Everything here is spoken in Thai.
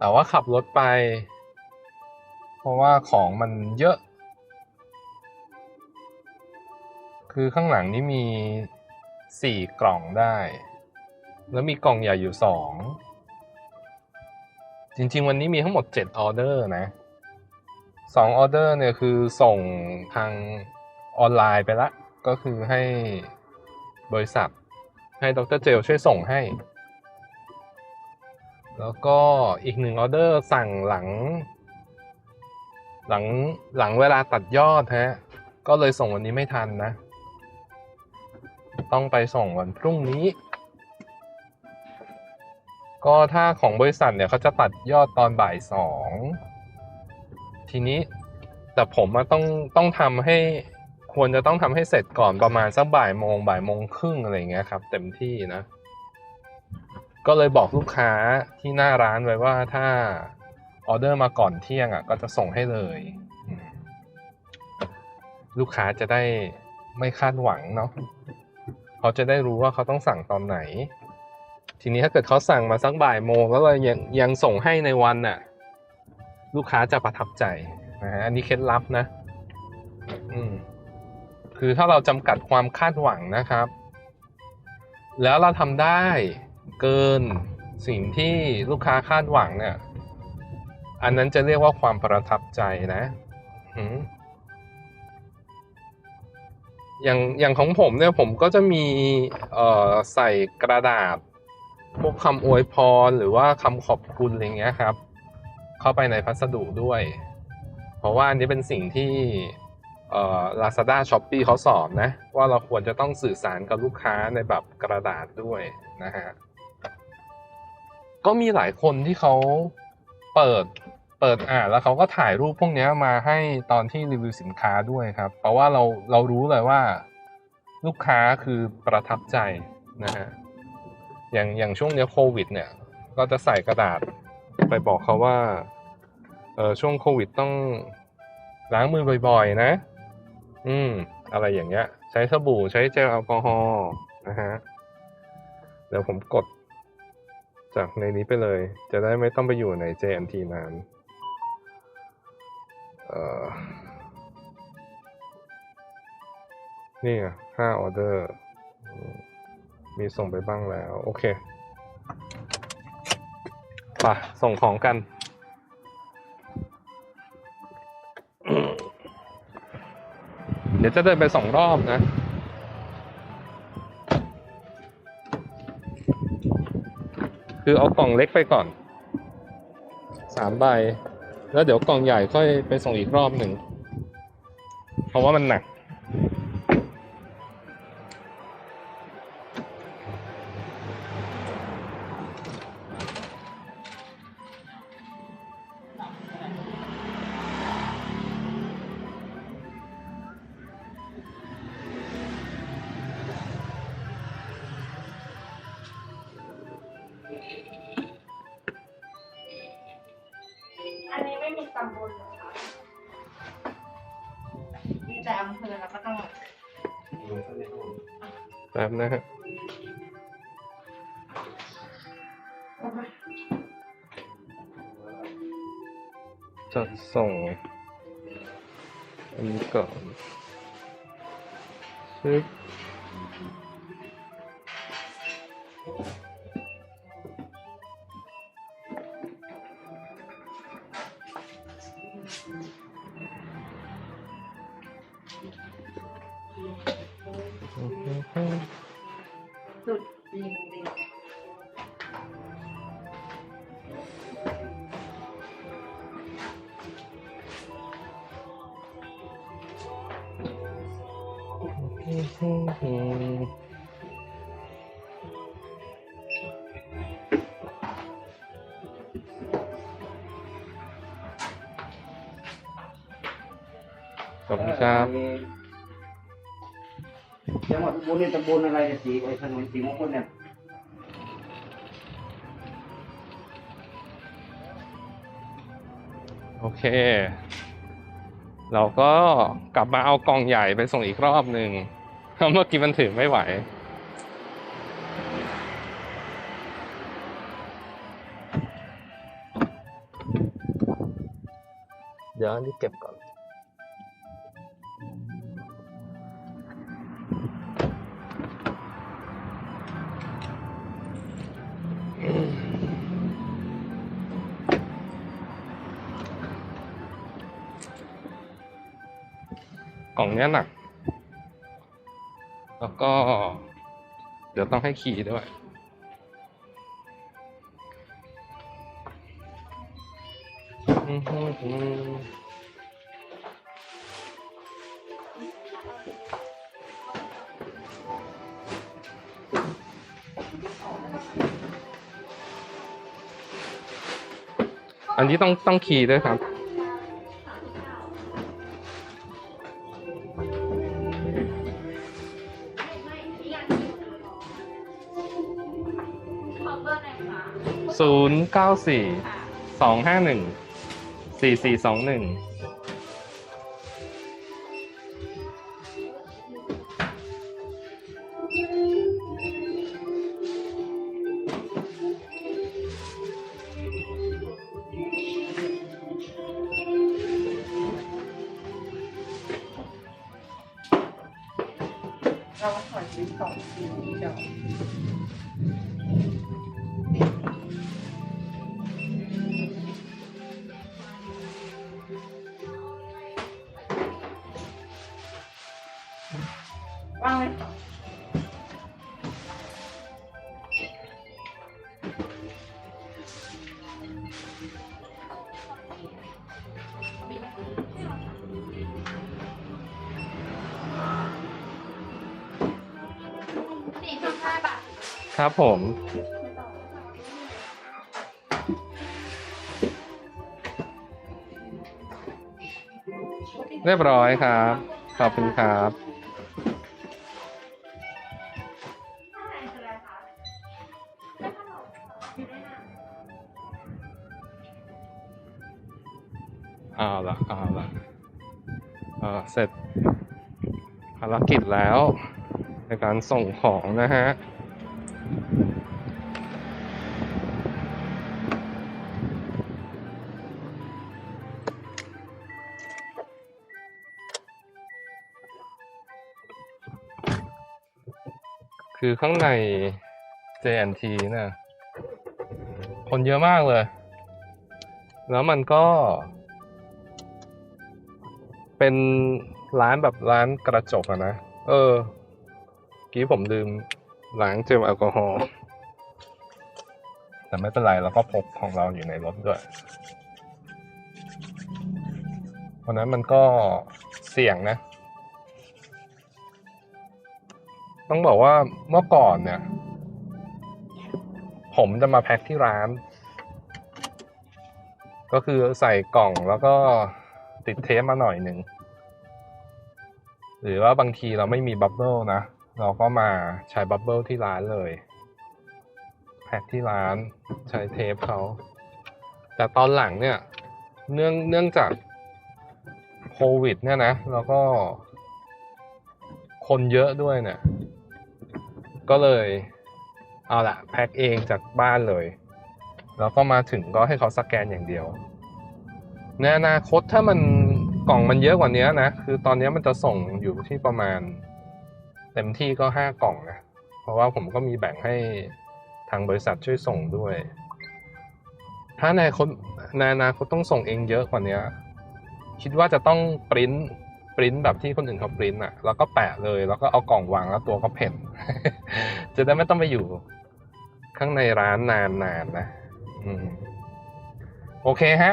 แต่ว่าขับรถไป เพราะว่าของมันเยอะ คือข้างหลังนี่มีสี่กล่องได้ แล้วมีกล่องใหญ่อยู่สองจริง ๆ วันนี้มีทั้งหมดเจ็ดออเดอร์นะสองออเดอร์เนี่ยคือส่งทางออนไลน์ไปละ ก็คือให้บริษัทให้ดรเจลช่วยส่งให้ แล้วก็อีกหนึ่งออเดอร์สั่งหลัง หลังหลังเวลาตัดยอดฮะ ก็เลยส่งวันนี้ไม่ทันนะ ต้องไปส่งวันพรุ่งนี้ ก็ถ้าของบริษัทเนี่ยเขาจะตัดยอดตอนบ่ายสองทีนี้แต่ผมต้องต้องทำให้ควรจะต้องทำให้เสร็จก่อนประมาณสักบ่ายโมงบ่ายโมงครึ่งอะไรอย่างเงี้ยครับ เต็มที่นะ ก็เลยบอกลูกค้าที่หน้าร้านไว้ว่าถ้าออเดอร์มาก่อนเที่ยงอะก็จะส่งให้เลย ลูกค้าจะได้ไม่คาดหวังเนาะเขาจะได้รู้ว่าเขาต้องสั่งตอนไหน ทีนี้ถ้าเกิดเขาสั่งมาสักบ่ายโมงแล้วเรายังยังส่งให้ในวันน่ะ ลูกค้าจะประทับใจนะฮะอันนี้เคล็ดลับนะ อืมคือถ้าเราจำกัดความคาดหวังนะครับ แล้วเราทำได้ เกินสิ่งที่ลูกค้าคาดหวังเนี่ย อันนั้นจะเรียกว่าความประทับใจนะอย่างอย่างของผมเนี่ยผมก็จะมีใส่กระดาษ พวกคำอวยพรหรือว่าคำขอบคุณอะไรเงี้ยครับ เข้าไปในพัสดุด้วย เพราะว่าอันนี้เป็นสิ่งที่เอ่อ Lazada Shopee เขาสอนนะ ว่าเราควรจะต้องสื่อสารกับลูกค้าในแบบกระดาษด้วยนะฮะ ก็มีหลายคนที่เขาเปิดเปิดอ่านแล้วเขาก็ถ่ายรูปพวกนี้มาให้ตอนที่รีวิวสินค้าด้วยครับ เพราะว่าเราเรารู้เลยว่าลูกค้าคือประทับใจนะฮะอย่างอย่างช่วงเนี้ยโควิด เนี่ย ก็จะใส่กระดาษไปบอกเขาว่าเออช่วงโควิดต้องล้างมือบ่อยๆ นะ อืม อะไรอย่างเงี้ย ใช้สบู่ใช้เจลแอลกอฮอล์นะฮะ เดี๋ยวผมกด จากในนี้ไปเลย จะได้ไม่ต้องไปอยู่ใน JMT นานเอ่อนี่ห้าออเดอร์ มีส่งไปบ้างแล้ว โอเคไปส่งของกัน เดี๋ยวจะเดินไปสองรอบนะ คือเอากล่องเล็กไปก่อนสามใบ แล้วเดี๋ยวกล่องใหญ่ค่อยไปส่งอีกรอบหนึ่ง เพราะว่ามันหนัก อันนี้ไม่มีตำบลเหรอคะมีแต่อำเภอแล้วก็จังหวัดแป๊บนะฮะจัดส่ง อันนี้ก่อนชึบ อื ขอบคุณครับ จังหวัดอุบลเนี่ยตำบลอะไรเนี่ยสีไอ้ถนนสีมงคลเนี่ยโอเค เราก็กลับมาเอากล่องใหญ่ไปส่งอีกรอบหนึ่งเพราะเมื่อกี้มันถือไม่ไหวอเดี๋ยวอันนี้เก็บก่อน กล่องเนี้ยหนัก แล้วก็ เดี๋ยวต้องให้ขี่ด้วยอันนี้ต้องต้องขี่ด้วยครับ ศูนย์เก้าสี่สองห้าหนึ่งสี่สี่สองหนึ่งเราขอซื้อสองชิ้นเดียว ครับผม เรียบร้อยครับ ขอบคุณครับข้างในคืออะไรคะได้ขนมอยู่ด้วยนะเอาละเอาละเออเสร็จภารกิจแล้วในการส่งของนะฮะ คือข้างใน JNT เนี่ยคนเยอะมากเลย แล้วมันก็ เป็นร้านแบบร้านกระจกอะนะ เออ กี้ผมลืมล้างเจลแอลกอฮอล์ แต่ไม่เป็นไรเราก็พกของเราอยู่ในรถด้วย เพราะนั้นมันก็เสี่ยงนะ ต้องบอกว่าเมื่อก่อนเนี่ย ผมจะมาแพ็คที่ร้าน ก็คือใส่กล่องแล้วก็ติดเทปมาหน่อยหนึ่ง หรือว่าบางทีเราไม่มีบับเบิลนะ เราก็มาใช้บับเบิลที่ร้านเลยแพ็คที่ร้านใช้เทปเขาแต่ตอนหลังเนี่ย เนื่องเนื่องจากโควิดเนี่ยนะ แล้วก็คนเยอะด้วยเนี่ย ก็เลยเอาละแพ็คเองจากบ้านเลย แล้วก็มาถึงก็ให้เขาสแกนอย่างเดียวในอนาคตถ้ามันกล่องมันเยอะกว่านี้นะ คือตอนนี้มันจะส่งอยู่ที่ประมาณ เต็มที่ก็ห้ากล่องนะ เพราะว่าผมก็มีแบ่งให้ทางบริษัทช่วยส่งด้วย ถ้าในคนในอนาคตต้องส่งเองเยอะกว่านี้คิดว่าจะต้องปริ้นปริ้นแบบที่คนอื่นเขาปริ้นอะแล้วก็แปะเลย แล้วก็เอากล่องวางแล้วตัวก็เพ่น จะได้ไม่ต้องไปอยู่ ข้างในร้านนานๆนะอืม โอเคฮะ